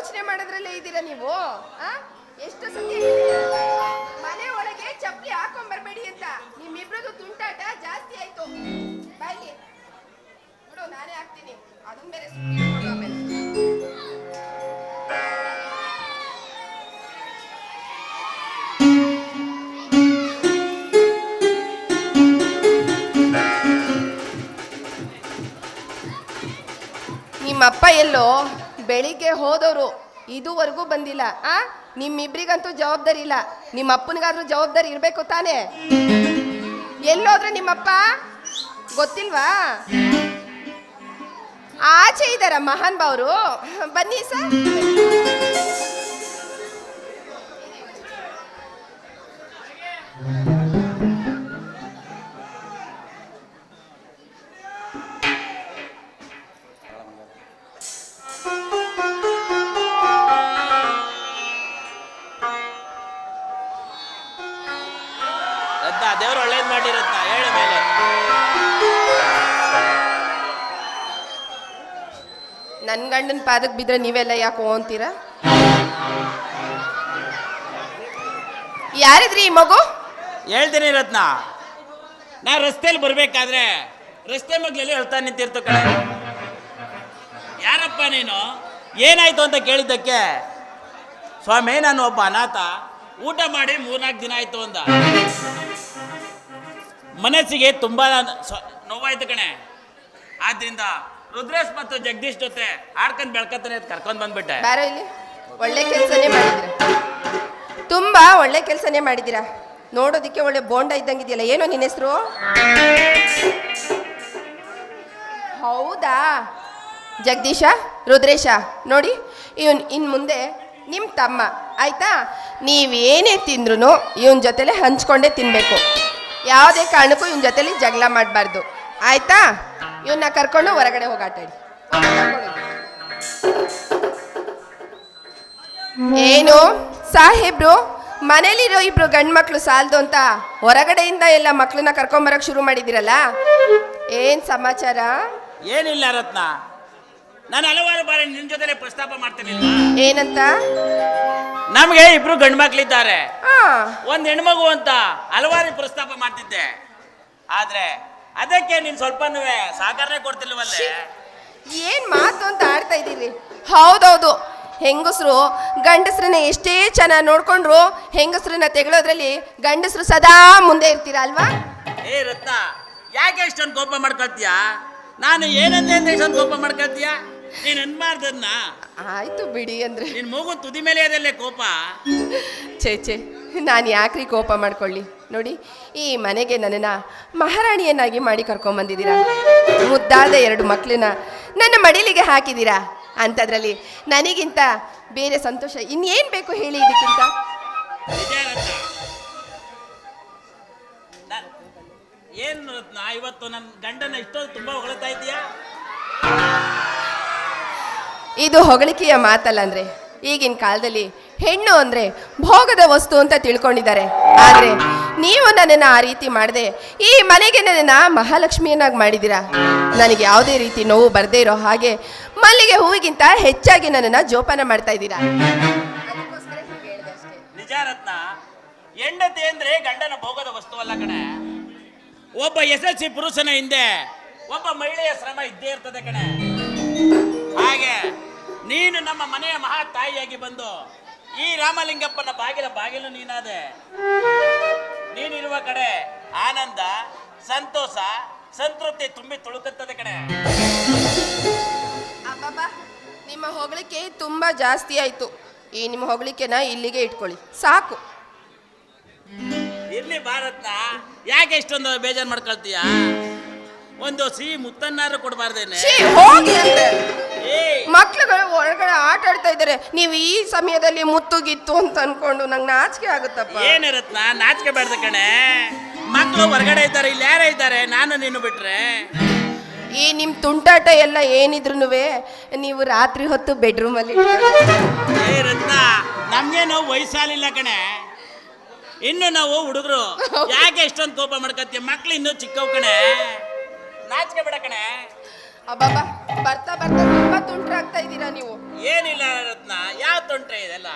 ಯೋಚನೆ ಮಾಡೋದ್ರಲ್ಲೇ ಇದ್ದೀರಾ ನೀವು? ಎಷ್ಟು ಸತಿ? ಮನೆ ಒಳಗೆ ಚಪ್ಪಲಿ ಹಾಕೊಂಡ್ ಬರ್ಬೇಡಿ ಅಂತ. ನಿಮ್ಮಿಬ್ರದ್ದು ತುಂಟಾಟ ಜಾಸ್ತಿ ಆಯ್ತು. ಬಾಯ್ಲಿ ನೋಡು, ನಾನೇ ಹಾಕ್ತೀನಿ. ಅದನ್ ಬೇರೆ ನಿಮ್ಮಪ್ಪ ಎಲ್ಲೋ ಬೆಳಿಗ್ಗೆ ಹೋದವರು ಇದುವರೆಗೂ ಬಂದಿಲ್ಲ. ಆ? ನಿಮ್ಮಿಬ್ರಿಗಂತೂ ಜವಾಬ್ದಾರಿ ಇಲ್ಲ. ನಿಮ್ಮ ಅಪ್ಪನಿಗಾದ್ರೂ ಜವಾಬ್ದಾರಿ ಇರಬೇಕು ತಾನೇ? ಎಲ್ಲೋದ್ರೆ ನಿಮ್ಮಪ್ಪ? ಗೊತ್ತಿಲ್ವಾ? ಆಚೆ ಇದ್ದಾರ ಮಹಾನ್ ಬಾವ್ರು? ಬನ್ನಿ ಸರ್. ರತ್ನ ದೇವ್ರು ಒಳ್ಳೇದ್ ಮಾಡಿ ರತ್ನ ಹೇಳು ಮೇಲೆ. ನನ್ನ ಗಂಡನ ಪಾದಕ್ಕೆ ಬಿದ್ರೆ ನೀವೆಲ್ಲ ಯಾಕೋ ಅಂತೀರಾ? ಯಾರಿದ್ರಿ ಈ ಮಗು? ಹೇಳ್ತೀನಿ ರತ್ನ. ನಾ ರಸ್ತೆಯಲ್ಲಿ ಬರ್ಬೇಕಾದ್ರೆ ರಸ್ತೆ ಮಗ್ಲಲ್ಲಿ ಹೇಳ್ತಾ ನಿಂತಿರ್ತು ಕಡೆ ಯಾರಪ್ಪ ನೀನು? ಏನಾಯ್ತು ಅಂತ ಕೇಳಿದ್ದಕ್ಕೆ ಸ್ವಾಮಿ, ನಾನು ಒಬ್ಬ ಅನಾಥ. ಊಟ ಮಾಡಿ ಮೂರ್ನಾಲ್ಕು ದಿನ ಆಯ್ತು ಅಂದ. ಮನಸ್ಸಿಗೆ ತುಂಬಾ ನೋವಾಯ್ತು ಕಣೆ. ಆದ್ರಿಂದ ರುದ್ರೇಶ್ ಮತ್ತು ಜಗದೀಶ್ ಜೊತೆ ಆಡ್ಕೊಂಡ್ ಬೆಳ್ಕತಾನೆ ಅಂತ ಕರ್ಕೊಂಡ್ ಬಂದ್ಬಿಟ್ಟೆ. ಇಲ್ಲಿ. ಒಳ್ಳೆ ಕೆಲಸನೇ ಮಾಡಿದ್ದೀರಾ ತುಂಬಾ ಒಳ್ಳೆ ಕೆಲಸನೇ ಮಾಡಿದ್ದೀರಾ? ನೋಡೋದಕ್ಕೆ ಒಳ್ಳೆ ಬೋಂಡ ಇದ್ದಂಗಿದೆಯಲ್ಲ. ಏನೋ ನಿನ್ನ ಹೆಸರು? ಹೌದಾ? ಜಗದೀಶ? ರುದ್ರೇಶ? ನೋಡಿ, ಇವನ್ ಇನ್ ಮುಂದೆ ನಿಮ್ಮ ತಮ್ಮ, ಆಯ್ತಾ? ನೀವೇನೇ ತಿಂದ್ರು ಇವನ್ ಜೊತೆಲೆ ಹಂಚ್ಕೊಂಡೇ ತಿನ್ಬೇಕು. ಯಾವುದೇ ಕಾರಣಕ್ಕೂ ಇವನ್ ಜೊತೆಲಿ ಜಗಳ ಮಾಡಬಾರ್ದು. ಆಯ್ತಾ? ಇವನ್ನ ಕರ್ಕೊಂಡು ಹೊರಗಡೆ ಹೋಗಾಟಾಡಿ ಏನು? ಸಾಹೇಬ್ರು, ಮನೇಲಿರೋ ಇಬ್ರು ಗಂಡು ಮಕ್ಳು ಸಾಲದು ಅಂತ ಹೊರಗಡೆಯಿಂದ ಎಲ್ಲ ಮಕ್ಳನ್ನ ಕರ್ಕೊಂಬರಕ್ ಶುರು ಮಾಡಿದಿರಲ್ಲ ಏನ್ ಸಮಾಚಾರ? ಏನಿಲ್ಲ ರತ್ನ. ನಾನು ಹಲವಾರು ಬಾರಿ ನಿನ್ ಜೊತೆ ಪ್ರಸ್ತಾಪ ಮಾಡ್ತೀನಿ ಏನಂತ? ನಮ್ಗೆ ಇಬ್ರು ಗಂಡು ಮಕ್ಳಿದ್ದಾರೆ. ಒಂದ್ ಹೆಣ್ಮಗು ಅಂತ ಹಲವಾರು ಪ್ರಸ್ತಾಪ ಮಾಡ್ತಿದ್ದೆ. ಆದ್ರೆ ಅದಕ್ಕೆ ನೀನ್ ಸ್ವಲ್ಪನೂ ಸಹಕಾರನೇ ಕೊಡ್ತಿಲ್ವಲ್ಲ? ಏನ್ ಮಾತು ಅಂತ ಆಡ್ತಾ ಇದ್ದೀರಿ? ಹೌದೌದು. ಹೆಂಗಸರು ಗಂಡಸ್ರನ್ನ ಎಷ್ಟೇ ಚೆನ್ನಾಗಿ ನೋಡ್ಕೊಂಡ್ರು ಹೆಂಗಸ್ರನ್ನ ತೆಗಳೋದ್ರಲ್ಲಿ ಗಂಡಸರು ಸದಾ ಮುಂದೆ ಇರ್ತೀರ ಅಲ್ವಾ? ಏ ರತ್ನ ಯಾಕೆ ಇಷ್ಟೊಂದು ಕೋಪ ಮಾಡ್ಕೊಳ್ತೀಯ? ನಾನು ಏನಂದೆ ಅಂತ ಇಷ್ಟೊಂದು ಕೋಪ ಮಾಡ್ಕೊಳ್ತೀಯ? ನೀನ್ ಅನ್ಬಾರ್ದನ್ನ ಆಯ್ತು ಬಿಡಿ ಅಂದ್ರೆ. ನಿನ್ ಮೂಗು ತುದಿ ಮೇಲೆ ಅದಲ್ಲೇ ಕೋಪ? ಛೇ ಛೇ ನಾನು ಯಾಕ್ರಿ ಕೋಪ ಮಾಡ್ಕೊಳ್ಳಿ? ನೋಡಿ ಈ ಮನೆಗೆ ನನ್ನನ್ನು ಮಹಾರಾಣಿಯನ್ನಾಗಿ ಮಾಡಿ ಕರ್ಕೊಂಬಂದಿದ್ದೀರಾ ಮುದ್ದಾದ ಎರಡು ಮಕ್ಕಳನ್ನ ನನ್ನ ಮಡಿಲಿಗೆ ಹಾಕಿದ್ದೀರಾ? ಅಂಥದ್ರಲ್ಲಿ ನನಗಿಂತ ಬೇರೆ ಸಂತೋಷ ಇನ್ನೇನು ಬೇಕು ಹೇಳಿ ಇದಕ್ಕಿಂತ? ಏನು ಇವತ್ತು ನನ್ನ ಗಂಡನ ಇಷ್ಟೊಂದು ತುಂಬಾ ಹೊಗಳ್ತಾ ಇದೀಯಾ ಇದು ಹೊಗಳಿಕೆಯ ಮಾತಲ್ಲ ಅಂದ್ರೆ ಈಗಿನ ಕಾಲದಲ್ಲಿ ಹೆಣ್ಣು ಅಂದರೆ ಭೋಗದ ವಸ್ತು ಅಂತ ತಿಳ್ಕೊಂಡಿದ್ದಾರೆ. ಆದರೆ ನೀವು ನನ್ನನ್ನು ಆ ರೀತಿ ಮಾಡದೆ ಈ ಮನೆಗೆ ನನ್ನನ್ನು ಮಹಾಲಕ್ಷ್ಮಿಯನ್ನಾಗಿ ಮಾಡಿದ್ದೀರಾ? ನನಗೆ ಯಾವುದೇ ರೀತಿ ನೋವು ಬರದೇ ಇರೋ ಹಾಗೆ ಮಲ್ಲಿಗೆ ಹೂವಿಗಿಂತ ಹೆಚ್ಚಾಗಿ ನನ್ನನ್ನು ಜೋಪಾನ ಮಾಡ್ತಾ ಇದ್ದೀರಾ? ನಿಜ ಹೆಂಡತಿ ಅಂದ್ರೆ ಗಂಡನ ಭೋಗದ ವಸ್ತುವಲ್ಲ ಕಣೆ. ಒಬ್ಬ ಸಿ ಪುರುಷನ ಹಿಂದೆ, ಒಬ್ಬ ಮಹಿಳೆಯ ಶ್ರಮ ಇದ್ದೇ ಇರ್ತದೆ ಕಣೆ. ಹಾಗೆ ನೀನು ನಮ್ಮ ಮನೆಯ ಮಹಾ ತಾಯಿಯಾಗಿ ಬಂದು ಈ ರಾಮಲಿಂಗಪ್ಪನ ಬಾಗಿಲ ಬಾಗಿಲು ನೀನಾದೆ. ನೀನಿರುವ ಕಡೆ ಆನಂದ ಸಂತೋಷ ಸಂತೃಪ್ತಿ ತುಂಬಿ ತುಳುಕುತ್ತದೆ ಕಡೆ ಅಬ್ಬಬ್ಬಾ ನಿಮ್ಮ ಹೊಗಳಿಕೆ ತುಂಬಾ ಜಾಸ್ತಿ ಆಯ್ತು. ಈ ನಿಮ್ಮ ಹೊಗಳಿಕೆನ ಇಲ್ಲಿಗೆ ಇಟ್ಕೊಳ್ಳಿ. ಸಾಕು. ಇರ್ಲಿ ಭಾರತ್ನ ಯಾಕೆ ಇಷ್ಟೊಂದು ಬೇಜಾರು ಮಾಡ್ಕೊಳ್ತೀಯ? ಒಂದು ಸಿಹಿ ಮುತ್ತನ್ನಾರು ಕೊಡಬಾರ್ದೇನೆ. ಛೀ, ಹೋಗಿ ಅಂದ್ರೆ ಏ. ಮಕ್ಳುಗಳು ಹೊರಗಡೆ ಆಟ ಆಡ್ತಾ ಇದ್ದಾರೆ. ನೀವು ಈ ಸಮಯದಲ್ಲಿ ಮುತ್ತು ಗಿತ್ತು ಅಂತ ಅನ್ಕೊಂಡು ನಂಗೆ ನಾಚಿಕೆ ಆಗುತ್ತಪ್ಪ. ಏನು ರತ್ನ ನಾಚಿಕೆ ಬೇಡ್ದ ಕಣೆ. ಮಕ್ಕಳು ಹೊರಗಡೆ ಇದ್ದಾರೆ ಇಲ್ಲಿ ಯಾರೇ ಇದ್ದಾರೆ? ನಾನು ನೀನು ಬಿಟ್ರೆ. ಈ ನಿಮ್ಮ ತುಂಟಾಟ ಎಲ್ಲ ಏನಿದ್ರು ನೀವು ರಾತ್ರಿ ಹೊತ್ತು ಬೆಡ್ರೂಮಲ್ಲಿ ಏ ರತ್ನ ನಮ್ಗೇನು ವಯಸ್ಸಾಲಿಲ್ಲ ಕಣೆ. ಇನ್ನು ನಾವು ಹುಡುಗರು. ಯಾಕೆ ಇಷ್ಟೊಂದು ಕೋಪ ಮಾಡ್ಕತ್ತೀವಿ ಮಕ್ಳು ಇನ್ನೂ ಚಿಕ್ಕವ್ ಕಣೆ. ನಾಚಿಕೆ ಬಿಡ ಕಣೆ. ಅಬ್ಬಬ್ಬಾ ಬರ್ತಾ ಬರ್ತಾ ತುಂಬಾ ತುಂಟ್ರಾಗ್ತಾ ಇದ್ದೀರಾ ನೀವು. ಏನಿಲ್ಲ ರತ್ನ ಯಾವ ತೊಂಟ್ರೆ ಇದೆಲ್ಲ?